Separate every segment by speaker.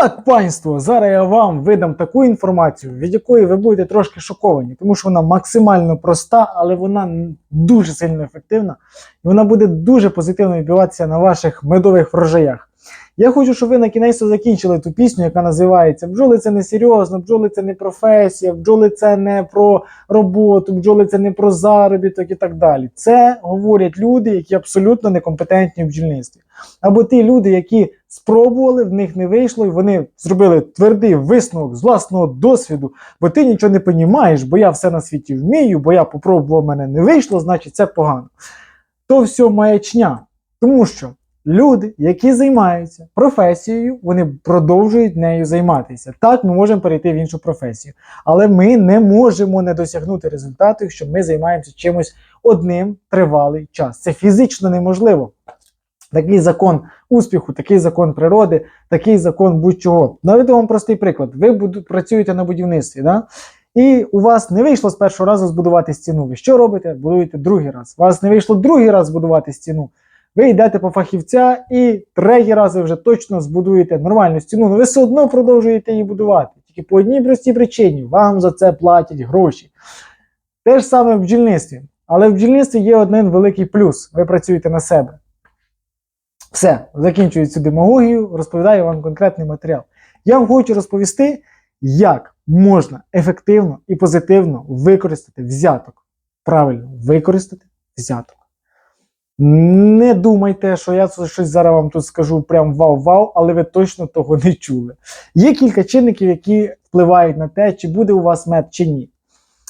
Speaker 1: Так, панство, зараз я вам видам таку інформацію, від якої ви будете трошки шоковані, тому що вона максимально проста, але вона дуже сильно ефективна, і вона буде дуже позитивно відбиватися на ваших медових врожаях. Я хочу, щоб ви на кінець закінчили ту пісню, яка називається Бджоли це не серйозно, бджоли це не професія, бджоли це не про роботу, бджоли це не про заробіток і так далі. Це говорять люди, які абсолютно некомпетентні в бджільництві. Або ті люди, які спробували, в них не вийшло, і вони зробили твердий висновок з власного досвіду, бо ти нічого не понімаєш, бо я все на світі вмію, бо я попробував, в мене не вийшло, значить це погано. То все маячня. Тому що люди, які займаються професією, вони продовжують нею займатися. Так, ми можемо перейти в іншу професію, але ми не можемо не досягнути результату, якщо ми займаємося чимось одним тривалий час. Це фізично неможливо. Такий закон успіху, такий закон природи, такий закон будь-чого. Наведу вам простий приклад. Ви буду, працюєте на будівництві, да? і у вас не вийшло з першого разу збудувати стіну. Ви що робите? Будуєте другий раз. У вас не вийшло другий раз збудувати стіну. Ви йдете по фахівця і третій раз ви вже точно збудуєте нормальну стіну, але ви все одно продовжуєте її будувати. Тільки по одній простій причині вам за це платять гроші. Те ж саме в бджільництві. Але в бджільництві є один великий плюс: ви працюєте на себе. Все, закінчую цю демагогію, розповідаю вам конкретний матеріал. Я вам хочу розповісти, як можна ефективно і позитивно використати взяток. Правильно, використати взяток. Не думайте, що я щось зараз вам тут скажу прям вау-вау, але ви точно того не чули. Є кілька чинників, які впливають на те, чи буде у вас мед чи ні.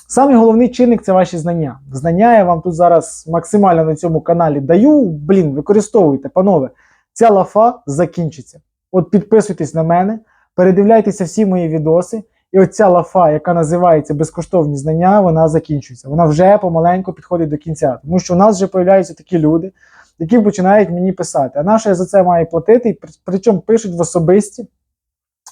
Speaker 1: Самий головний чинник це ваші знання. Знання я вам тут зараз максимально на цьому каналі даю. Блін, використовуйте, панове. Ця лафа закінчиться. От підписуйтесь на мене, передивляйтеся всі мої відоси. І оця лафа, яка називається безкоштовні знання, вона закінчується. Вона вже помаленьку підходить до кінця. Тому що у нас вже появляються такі люди, які починають мені писати. А на що я за це маю платити? І причому пишуть в особисті.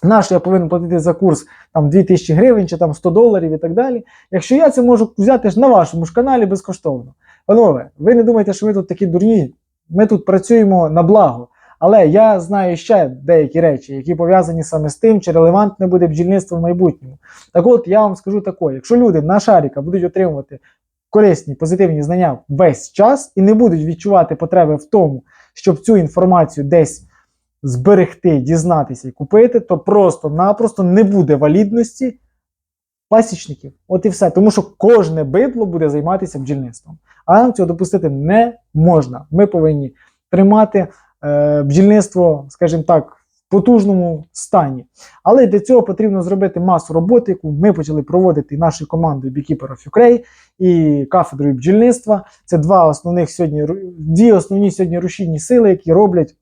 Speaker 1: На я повинен платити за курс там 2000 гривень чи там 100 доларів і так далі. Якщо я це можу взяти ж на вашому ж каналі безкоштовно. Панове, ви не думайте, що ми тут такі дурні. Ми тут працюємо на благо. Але я знаю ще деякі речі, які пов'язані саме з тим, чи релевантне буде бджільництво в майбутньому. Так от я вам скажу таке: якщо люди на шаріка будуть отримувати корисні позитивні знання весь час і не будуть відчувати потреби в тому, щоб цю інформацію десь зберегти, дізнатися і купити, то просто-напросто не буде валідності пасічників. От і все. Тому що кожне бидло буде займатися бджільництвом. А нам цього допустити не можна. Ми повинні тримати бджільництво, скажімо так, в потужному стані. Але для цього потрібно зробити масу роботи, яку ми почали проводити нашою командою Beekeeper of Ukraine і кафедрою бджільництва. Це два основних сьогодні дві основні сьогодні рушійні сили, які роблять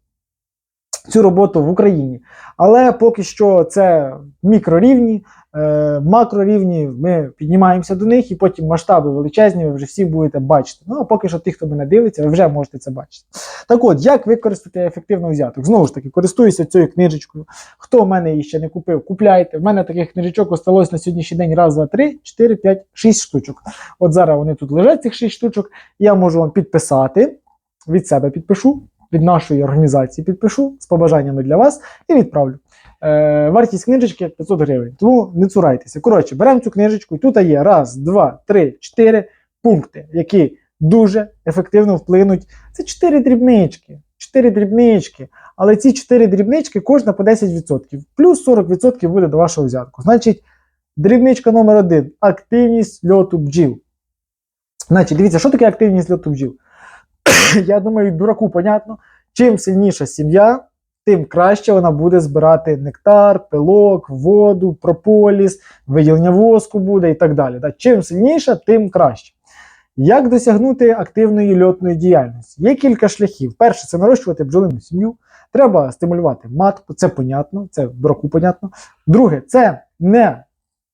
Speaker 1: цю роботу в Україні. Але поки що це мікрорівні, е, макрорівні, ми піднімаємося до них, і потім масштаби величезні, ви вже всі будете бачити. Ну а поки що ті, хто мене дивиться, ви вже можете це бачити. Так от, як використати ефективно взяток? Знову ж таки, користуюся цією книжечкою. Хто в мене її ще не купив, купляйте. В мене таких книжечок осталось на сьогоднішній день раз, два, три, чотири, п'ять, шість штучок. От зараз вони тут лежать, цих шість штучок. Я можу вам підписати, від себе підпишу, від нашої організації підпишу з побажаннями для вас і відправлю. Е, вартість книжечки 500 гривень. Тому не цурайтеся. Коротше, беремо цю книжечку, і тут є раз, два, три, чотири пункти, які дуже ефективно вплинуть. Це чотири дрібнички. Чотири дрібнички. Але ці чотири дрібнички кожна по 10%. Плюс 40% буде до вашого взятку. Значить, дрібничка номер один активність льоту бджіл. Значить, дивіться, що таке активність льоту бджіл? Я думаю, дураку понятно. Чим сильніша сім'я, тим краще вона буде збирати нектар, пилок, воду, прополіс, виділення воску буде і так далі. Чим сильніша, тим краще. Як досягнути активної льотної діяльності? Є кілька шляхів. Перше, це нарощувати бджолину сім'ю. Треба стимулювати матку, це понятно, це дураку понятно. Друге, це не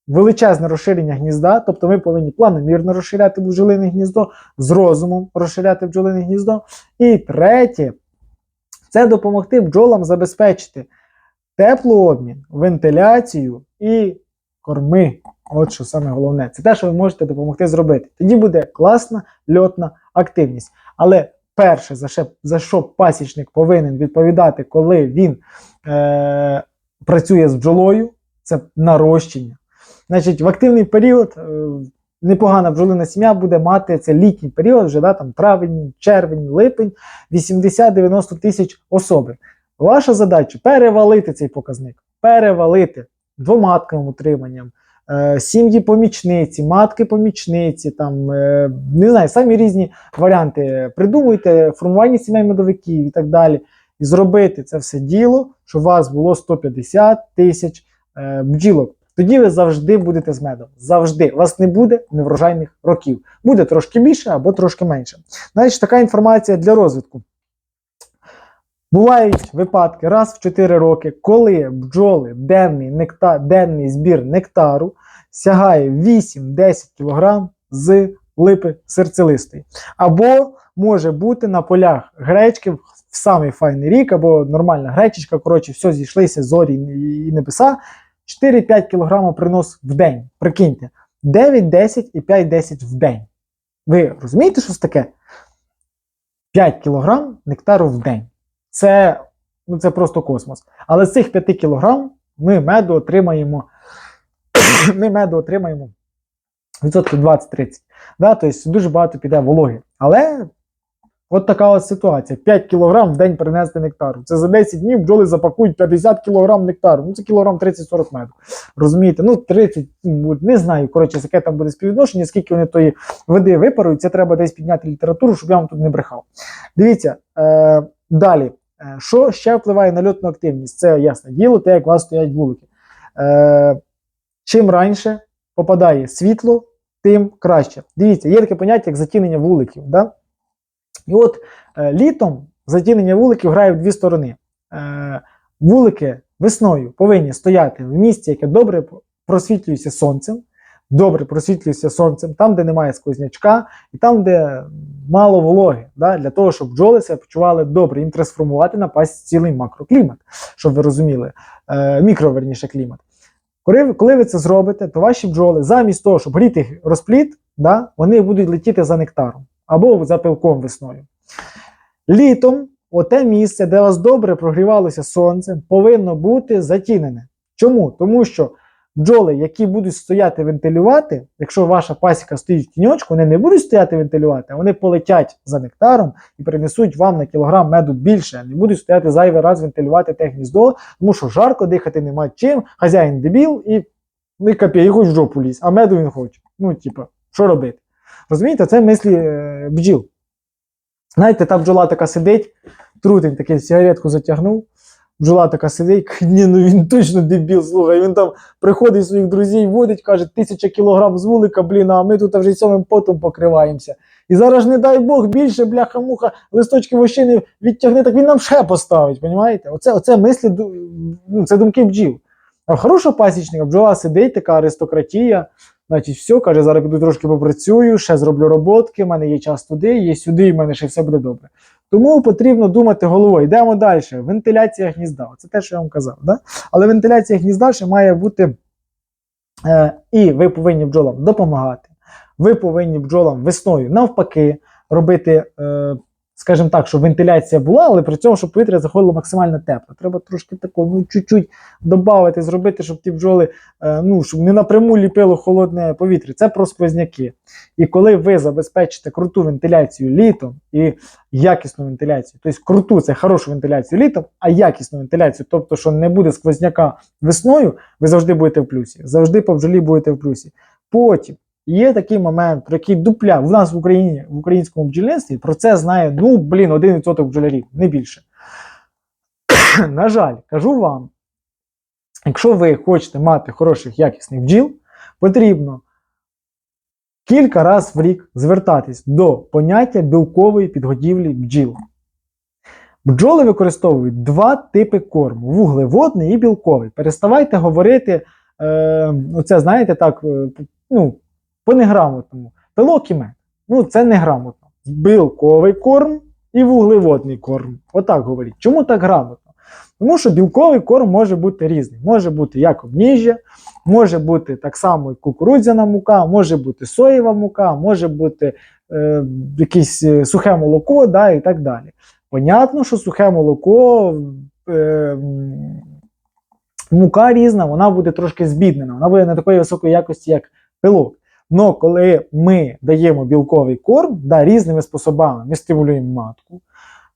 Speaker 1: величезне розширення гнізда, тобто ми повинні планомірно розширяти бджолине гніздо, з розумом розширяти бджолине гніздо. І третє, це допомогти бджолам забезпечити теплообмін, вентиляцію і корми. От що саме головне. Це те, що ви можете допомогти зробити. Тоді буде класна льотна активність. Але перше, за що, за що пасічник повинен відповідати, коли він е, працює з бджолою, це нарощення. Значить, в активний період е, непогана бджолина сім'я буде мати це літній період, вже да, там травень, червень, липень, 80-90 тисяч особи. Ваша задача перевалити цей показник, перевалити двоматковим утриманням, е, сім'ї помічниці, матки помічниці, там е, не знаю, самі різні варіанти. Придумуйте формування сімей медовиків і так далі. І зробити це все діло, щоб у вас було 150 тисяч е, бджілок. Тоді ви завжди будете з медом. Завжди. У вас не буде неврожайних років. Буде трошки більше або трошки менше. Значить, така інформація для розвитку. Бувають випадки раз в 4 роки, коли бджоли денний, нектар, денний збір нектару сягає 8-10 кг з липи серцелистої. Або може бути на полях гречки в самий файний рік, або нормальна гречечка, коротше, все зійшлися зорі і небеса. 4-5 кг принос в день. Прикиньте, 9-10 і 5-10 в день. Ви розумієте, що це таке? 5 кг нектару в день. Це, ну, це просто космос. Але з цих 5 кг ми меду отримаємо. ми меду отримаємо відсотків 20-30. Да? Тобто дуже багато піде вологи. Але от така от ситуація: 5 кг в день принести нектару. Це за 10 днів бджоли запакують 50 кг нектару. Ну це кілограм 30-40 меду. Розумієте? Ну, 30, ну, не знаю, коротше, яке там буде співвідношення, скільки вони тої води випарують. Це треба десь підняти літературу, щоб я вам тут не брехав. Дивіться, е, далі. Е, Що ще впливає на льотну активність? Це ясне діло, те, як у вас стоять вулики. Е, чим раніше попадає світло, тим краще. Дивіться, є таке поняття, як затінення вуликів. Да? І от е, літом затінення вуликів грає в дві сторони. Е, вулики весною повинні стояти в місці, яке добре просвітлюється сонцем, добре просвітлюється сонцем, там, де немає сквознячка, і там, де мало вологи, да, для того, щоб бджоли себе почували добре, їм треба сформувати на пасі цілий макроклімат, щоб ви розуміли, е, мікроверніше клімат. Коли, коли ви це зробите, то ваші бджоли, замість того, щоб гріти розплід, да, вони будуть летіти за нектаром або за пилком весною. Літом оте місце, де вас добре прогрівалося сонце, повинно бути затінене. Чому? Тому що бджоли, які будуть стояти вентилювати, якщо ваша пасіка стоїть в тіньочку, вони не будуть стояти вентилювати, а вони полетять за нектаром і принесуть вам на кілограм меду більше, не будуть стояти зайвий раз вентилювати те гніздо, тому що жарко дихати нема чим, хазяїн дебіл і, ну, і капє, і хоч в жопу лізь, а меду він хоче. Ну, типа, що робити? Розумієте, це мислі е, бджіл. Знаєте, та бджола така сидить, трутень такий сигаретку затягнув. Бджола така сидить, ні, ну він точно дебіл, слухай, він там приходить своїх друзів, водить, каже, тисяча кілограм з вулика, блін, а ми тут вже самим потом покриваємося. І зараз, не дай Бог, більше бляха-муха, листочки вощини відтягне, так він нам ще поставить, розумієте? Оце, оце мислі, ну, це думки бджіл. А хорошого пасічника бджола сидить, така аристократія, значить, все, каже, зараз піду трошки попрацюю, ще зроблю роботки, в мене є час туди, є сюди, і в мене ще все буде добре. Тому потрібно думати головою. Йдемо далі. Вентиляція гнізда. Це те, що я вам казав. Да? Але вентиляція гнізда ще має бути. Е, і ви повинні бджолам допомагати. Ви повинні бджолам весною навпаки робити, е, скажімо так, щоб вентиляція була, але при цьому, щоб повітря заходило максимально тепло. Треба трошки такого, ну, чуть-чуть додати, зробити, щоб ті бджоли, е, ну, щоб не напряму ліпило холодне повітря. Це про сквозняки. І коли ви забезпечите круту вентиляцію літом і якісну вентиляцію, тобто круту це хорошу вентиляцію літом, а якісну вентиляцію, тобто, що не буде сквозняка весною, ви завжди будете в плюсі. Завжди по бджолі будете в плюсі. Потім є такий момент, про який дупля в нас в Україні, в українському бджільництві про це знає, ну, блін, 1% бджолярів, не більше. На жаль, кажу вам, якщо ви хочете мати хороших якісних бджіл, потрібно кілька разів в рік звертатись до поняття білкової підгодівлі бджіл. Бджоли використовують два типи корму: вуглеводний і білковий. Переставайте говорити, е, оце, знаєте, так, е, ну, по-неграмотному. Пилок і мед. Ну, це неграмотно. Білковий корм і вуглеводний корм. Отак говоріть. Чому так грамотно? Тому що білковий корм може бути різний. Може бути як обніжжя, може бути так само кукурудзяна мука, може бути соєва мука, може бути е, якесь е, сухе молоко да, і так далі. Понятно, що сухе молоко е, мука різна, вона буде трошки збіднена, вона буде не такої високої якості, як пилок. Но коли ми даємо білковий корм да, різними способами, ми стимулюємо матку,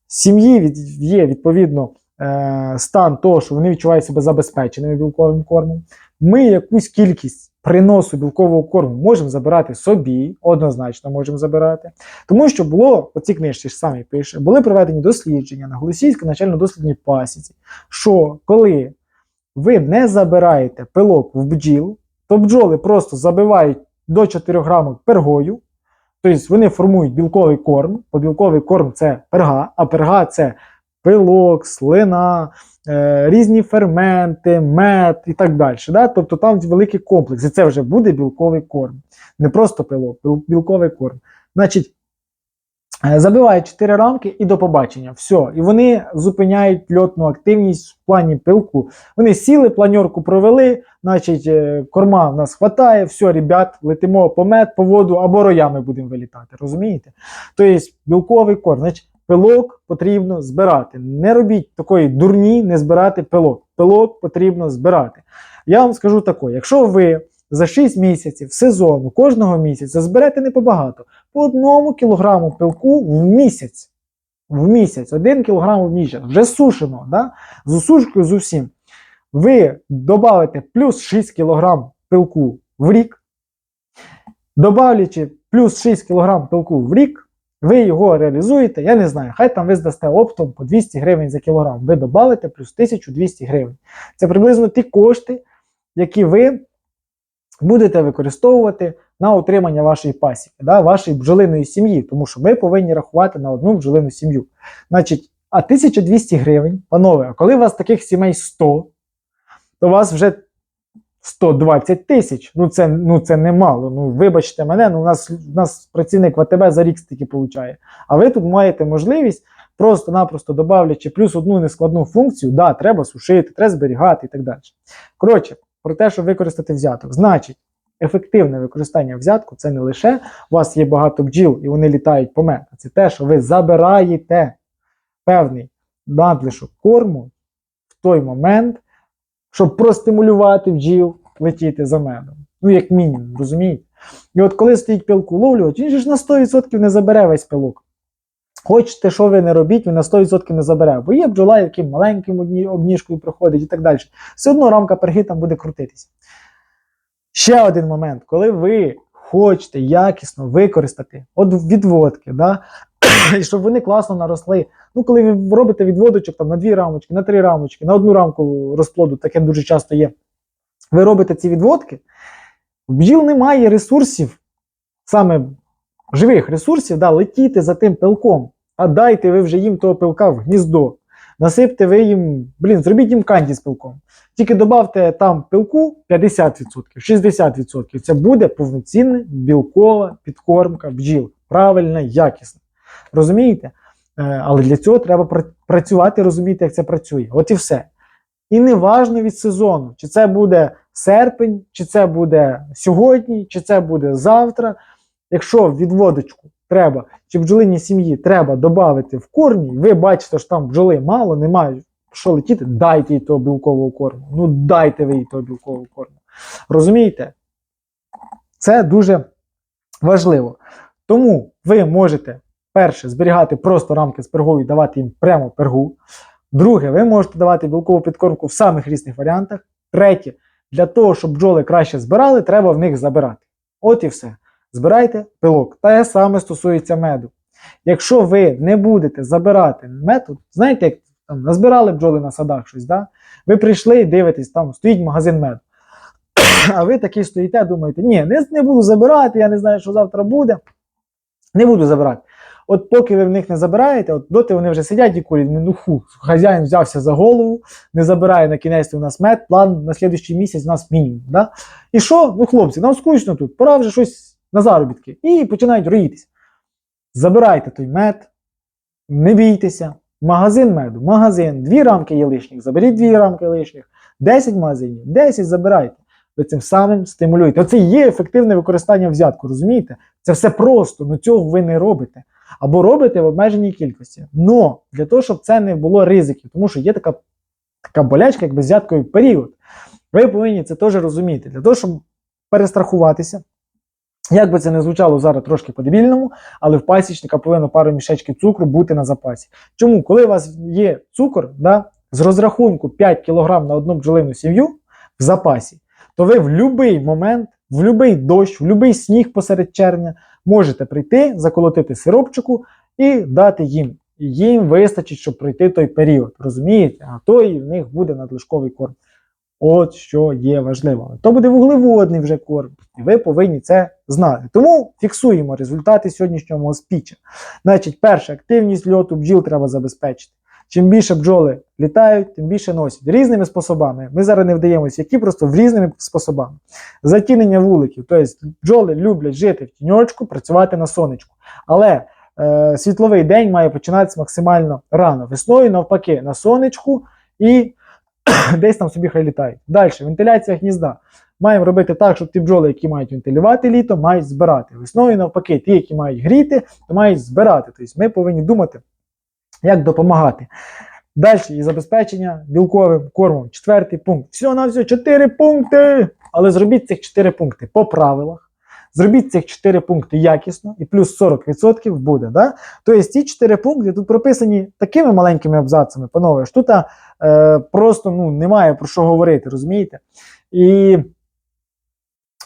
Speaker 1: сім'ї від, є відповідно е, стан того, що вони відчувають себе забезпеченими білковим кормом. Ми якусь кількість приносу білкового корму можемо забирати собі, однозначно можемо забирати. Тому що було, по цій книжці ж самі пише, були проведені дослідження на Голосійській начально-дослідній пасіці, що коли ви не забираєте пилок в бджіл, то бджоли просто забивають до 4 грамів пергою, тобто вони формують білковий корм, бо білковий корм це перга, а перга це пилок, слина, е, різні ферменти, мед і так далі. Да? Тобто там великий комплекс, і це вже буде білковий корм. Не просто пилок, білковий корм. Значить, е, забивають 4 рамки і до побачення. Все. І вони зупиняють льотну активність в плані пилку. Вони сіли, планерку провели, значить, е, корма в нас хватає, все, ребят, летимо по мед, по воду або роями будемо вилітати. Розумієте? Тобто білковий корм. Значить, пилок потрібно збирати. Не робіть такої дурні, не збирати пилок. Пилок потрібно збирати. Я вам скажу таке: якщо ви за 6 місяців сезону кожного місяця зберете не побагато, по одному кілограму пилку в місяць. В місяць, один кілограм в місяць, вже сушено, да? з усушкою з усім. Ви додавите плюс 6 кілограм пилку в рік, добавлячи плюс 6 кілограм пилку в рік, ви його реалізуєте, я не знаю, хай там ви здасте оптом по 200 гривень за кілограм. Ви додавите плюс 1200 гривень. Це приблизно ті кошти, які ви будете використовувати на утримання вашої пасіки, да, вашої бджолиної сім'ї, тому що ми повинні рахувати на одну бджолину сім'ю. Значить, а 1200 гривень, панове, а коли у вас таких сімей 100, то у вас вже 120 тисяч. Ну це, ну це немало. Ну вибачте мене, ну у нас, у нас працівник ВТБ за рік стільки получає. А ви тут маєте можливість просто-напросто добавлячи плюс одну нескладну функцію, да, треба сушити, треба зберігати і так далі. Коротше, про те, щоб використати взяток. Значить, ефективне використання взятку це не лише у вас є багато бджіл і вони літають по мед, а це те, що ви забираєте певний надлишок корму в той момент, щоб простимулювати бджіл летіти за медом. Ну, як мінімум, розумієте? І от коли стоїть пилку ловлювач, він ж на 100% не забере весь пилок. Хочете, що ви не робіть, він на 100% не забере. Бо є бджола, яким маленьким обніжкою проходить і так далі. Все одно рамка перги там буде крутитися. Ще один момент, коли ви хочете якісно використати от відводки, да? і щоб вони класно наросли. Ну, коли ви робите відводочок там, на дві рамочки, на три рамочки, на одну рамку розплоду, таке дуже часто є. Ви робите ці відводки, в бджіл немає ресурсів, саме живих ресурсів, да, летіти за тим пилком. А дайте ви вже їм того пилка в гніздо. Насипте ви їм, блін, зробіть їм канді з пилком. Тільки додавте там пилку 50%, 60%. Це буде повноцінна білкова підкормка бджіл. Правильна, якісна. Розумієте? Е, Але для цього треба працювати, розуміти, як це працює. От і все. І не важно від сезону, чи це буде серпень, чи це буде сьогодні, чи це буде завтра. Якщо відводочку треба, чи бджолині сім'ї треба додати в кормі, ви бачите, що там бджоли мало, немає що летіти, дайте їй того білкового корму. Ну дайте ви їй того білкового корму. Розумієте? Це дуже важливо. Тому ви можете перше зберігати просто рамки з пергою і давати їм прямо пергу. Друге, ви можете давати білкову підкормку в самих різних варіантах. Третє, для того, щоб бджоли краще збирали, треба в них забирати. От і все. Збирайте пилок. Те саме стосується меду. Якщо ви не будете забирати мед, знаєте, як там назбирали бджоли на садах щось, да? ви прийшли і дивитесь, там стоїть магазин меду. А ви такі стоїте, думаєте, ні, не, не буду забирати, я не знаю, що завтра буде. Не буду забирати. От поки ви в них не забираєте, от доти вони вже сидять і курять, ну фу, хазяїн взявся за голову, не забирає на кінець у нас мед, план на слідуючий місяць у нас мінімум. Да? І що? Ну, хлопці, нам скучно тут, пора вже щось на заробітки. І починають роїтися. Забирайте той мед, не бійтеся. Магазин меду, магазин, дві рамки є лишніх, заберіть дві рамки лишніх, 10 магазинів, 10 забирайте. Ви цим самим стимулюєте. Оце є ефективне використання взятку, розумієте? Це все просто, ну цього ви не робите. Або робите в обмеженій кількості. Но для того, щоб це не було ризиків, тому що є така така болячка, як беззятковий період. Ви повинні це теж розуміти. Для того, щоб перестрахуватися, як би це не звучало зараз трошки по-дебільному, але в пасічника повинно пару мішечків цукру бути на запасі. Чому? Коли у вас є цукор, да, з розрахунку 5 кг на одну бджолину сім'ю в запасі, то ви в будь-який момент, в будь-який дощ, в будь-який сніг посеред червня можете прийти, заколотити сиропчику і дати їм. Їм вистачить, щоб пройти той період. Розумієте? А то і в них буде надлишковий корм. От що є важливо. То буде вуглеводний вже корм, і ви повинні це знати. Тому фіксуємо результати сьогоднішнього спіча. Значить, перша активність льоту бджіл треба забезпечити. Чим більше бджоли літають, тим більше носять різними способами. Ми зараз не вдаємося, які просто в різними способами. Затінення вуликів, тобто бджоли люблять жити в тіньочку, працювати на сонечку. Але е, світловий день має починатися максимально рано. Весною, навпаки, на сонечку і десь там собі хай літають. Далі, вентиляція гнізда. Маємо робити так, щоб ті бджоли, які мають вентилювати літо, мають збирати. Весною, навпаки, ті, які мають гріти, то мають збирати. Тобто ми повинні думати, як допомагати. Далі і забезпечення білковим кормом. Четвертий пункт. Все на все, чотири пункти. Але зробіть цих чотири пункти по правилах. Зробіть цих 4 пункти якісно, і плюс 40% буде. Да? Тобто ці 4 пункти тут прописані такими маленькими абзацами, панове, що тут е, просто ну, немає про що говорити, розумієте? І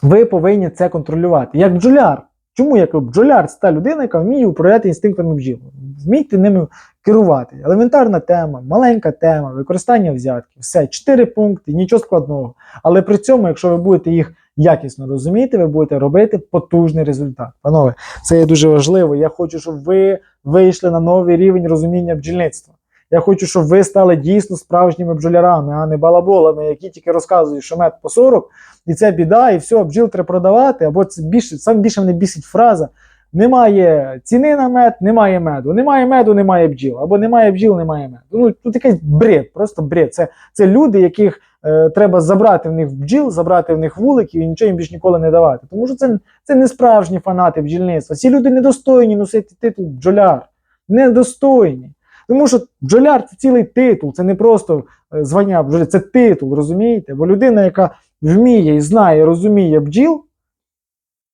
Speaker 1: ви повинні це контролювати. Як бджоляр. Чому як бджоляр це та людина, яка вміє управляти інстинктами бджіл? Вмійте ними керувати. Елементарна тема, маленька тема, використання взятків. Все, 4 пункти, нічого складного. Але при цьому, якщо ви будете їх якісно розуміти, ви будете робити потужний результат. Панове, це є дуже важливо. Я хочу, щоб ви вийшли на новий рівень розуміння бджільництва. Я хочу, щоб ви стали дійсно справжніми бджолярами, а не балаболами, які тільки розказують, що мед по 40, і це біда, і все, бджіл треба продавати. Або це більше, саме більше мене бісить фраза. Немає ціни на мед, немає меду. Немає меду, немає бджіл. Або немає бджіл, немає меду. Ну тут якийсь бред, просто бред. Це, це люди, яких е, треба забрати в них бджіл, забрати в них вуликів і нічого їм більш ніколи не давати. Тому що це, це не справжні фанати бджільництва. Ці люди недостойні носити титул бджоляр. Недостойні. Тому що бджоляр це цілий титул, це не просто е, звання бджоляр, це титул, розумієте? Бо людина, яка вміє і знає, розуміє бджіл,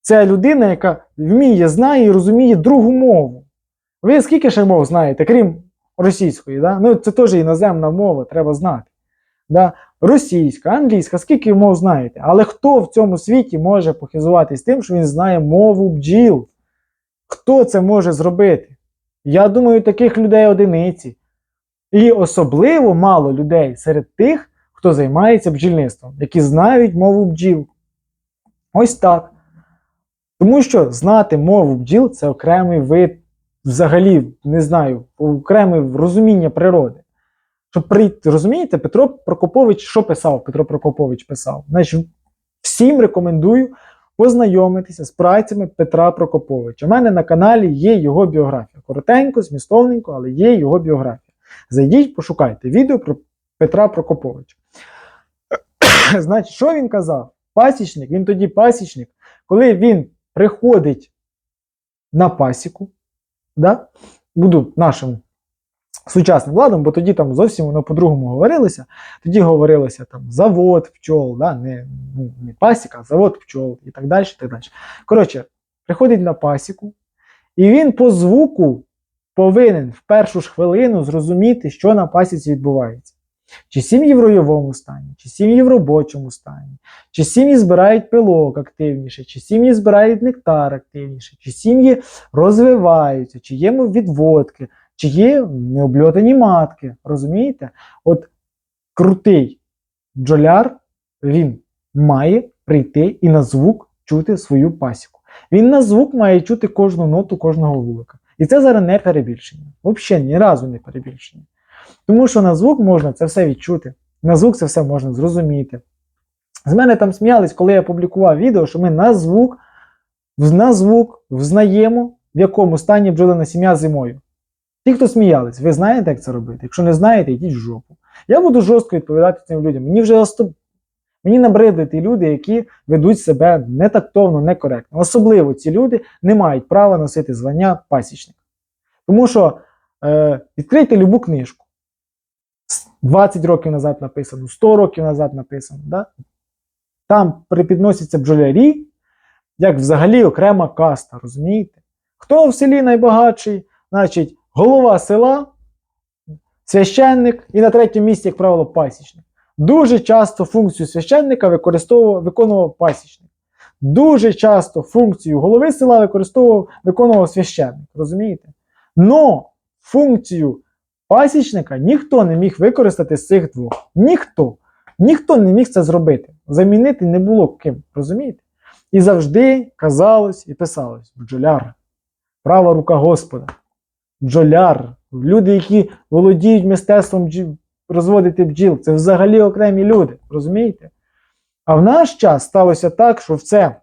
Speaker 1: це людина, яка вміє, знає і розуміє другу мову. Ви скільки ще мов знаєте, крім російської? Да? Ну, це теж іноземна мова, треба знати. Да? Російська, англійська, скільки мов знаєте? Але хто в цьому світі може похизуватись тим, що він знає мову бджіл? Хто це може зробити? Я думаю, таких людей одиниці. І особливо мало людей серед тих, хто займається бджільництвом, які знають мову бджіл. Ось так. Тому що знати мову бджіл це окремий вид, взагалі, не знаю, окреме розуміння природи. Щоб прийти, розумієте, Петро Прокопович, що писав? Петро Прокопович писав. Значить, всім рекомендую познайомитися з працями Петра Прокоповича. У мене на каналі є його біографія. Коротенько, змістовненько, але є його біографія. Зайдіть, пошукайте відео про Петра Прокоповича. Значить, що він казав? Пасічник, він тоді пасічник, коли він приходить на пасіку, да? буду нашим сучасним владом, бо тоді там зовсім воно по-другому говорилося. Тоді говорилося там завод пчол, да? не, ну, не пасіка, а завод пчол і так далі. Так далі. Коротше, приходить на пасіку, і він по звуку повинен в першу ж хвилину зрозуміти, що на пасіці відбувається. Чи сім'ї в ройовому стані, чи сім'ї в робочому стані, чи сім'ї збирають пилок активніше, чи сім'ї збирають нектар активніше, чи сім'ї розвиваються, чи є відводки, чи є необльотані матки. Розумієте? От крутий бджоляр, він має прийти і на звук чути свою пасіку. Він на звук має чути кожну ноту кожного вулика. І це зараз не перебільшення. Взагалі ні разу не перебільшення. Тому що на звук можна це все відчути. На звук це все можна зрозуміти. З мене там сміялись, коли я публікував відео, що ми на звук, на звук взнаємо, в якому стані бджолина сім'я зимою. Ті, хто сміялись, ви знаєте, як це робити? Якщо не знаєте, йдіть в жопу. Я буду жорстко відповідати цим людям. Мені вже остоп... Мені набридли ті люди, які ведуть себе нетактовно, некоректно. Особливо ці люди не мають права носити звання пасічника. Тому що е, відкрийте любу книжку. 20 років назад написано, 100 років назад написано. Да? Там припідносяться бджолярі, як взагалі окрема каста, розумієте? Хто в селі найбагатший? Значить, голова села, священник і на третьому місці, як правило, пасічник. Дуже часто функцію священника використовував, виконував пасічник. Дуже часто функцію голови села використовував, виконував священник. Розумієте? Но функцію пасічника ніхто не міг використати з цих двох. Ніхто. Ніхто не міг це зробити. Замінити не було ким. Розумієте? І завжди казалось і писалось: бджоляр, права рука Господа, бджоляр, люди, які володіють мистецтвом розводити бджіл, це взагалі окремі люди. Розумієте? А в наш час сталося так, що в це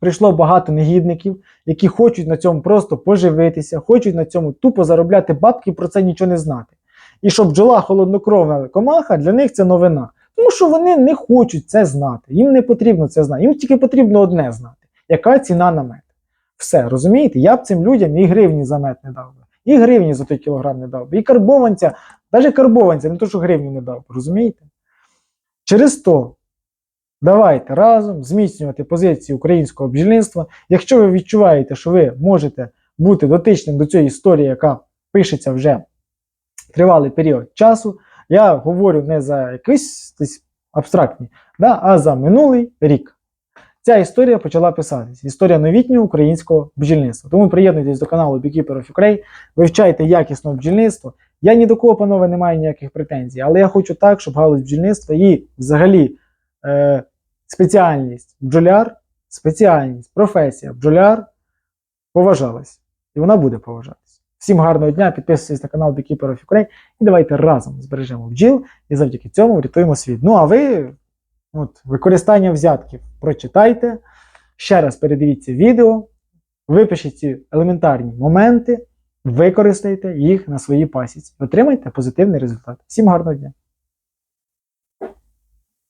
Speaker 1: прийшло багато негідників, які хочуть на цьому просто поживитися, хочуть на цьому тупо заробляти бабки і про це нічого не знати. І щоб бджола холоднокровна комаха, для них це новина. Тому що вони не хочуть це знати. Їм не потрібно це знати. Їм тільки потрібно одне знати: яка ціна на мед. Все, розумієте? Я б цим людям і гривні за мед не дав би, і гривні за той кілограм не дав би, і карбованця, навіть карбованця, не то, що гривню не дав розумієте? Через то давайте разом зміцнювати позиції українського бджільництва. Якщо ви відчуваєте, що ви можете бути дотичним до цієї історії, яка пишеться вже тривалий період часу, я говорю не за якісь абстрактні, да, а за минулий рік. Ця історія почала писатись. Історія новітнього українського бджільництва. Тому приєднуйтесь до каналу Beekeeper of Ukraine, вивчайте якісне бджільництво. Я ні до кого, панове, не маю ніяких претензій, але я хочу так, щоб галузь бджільництва і взагалі е, спеціальність бджоляр, спеціальність, професія бджоляр поважалась. І вона буде поважатись. Всім гарного дня, підписуйтесь на канал Beekeeper of Ukraine і давайте разом збережемо бджіл і завдяки цьому врятуємо світ. Ну а ви от, використання взятків прочитайте, ще раз передивіться відео, випишіть ці елементарні моменти, використайте їх на своїй пасіці. Отримайте позитивний результат. Всім гарного дня!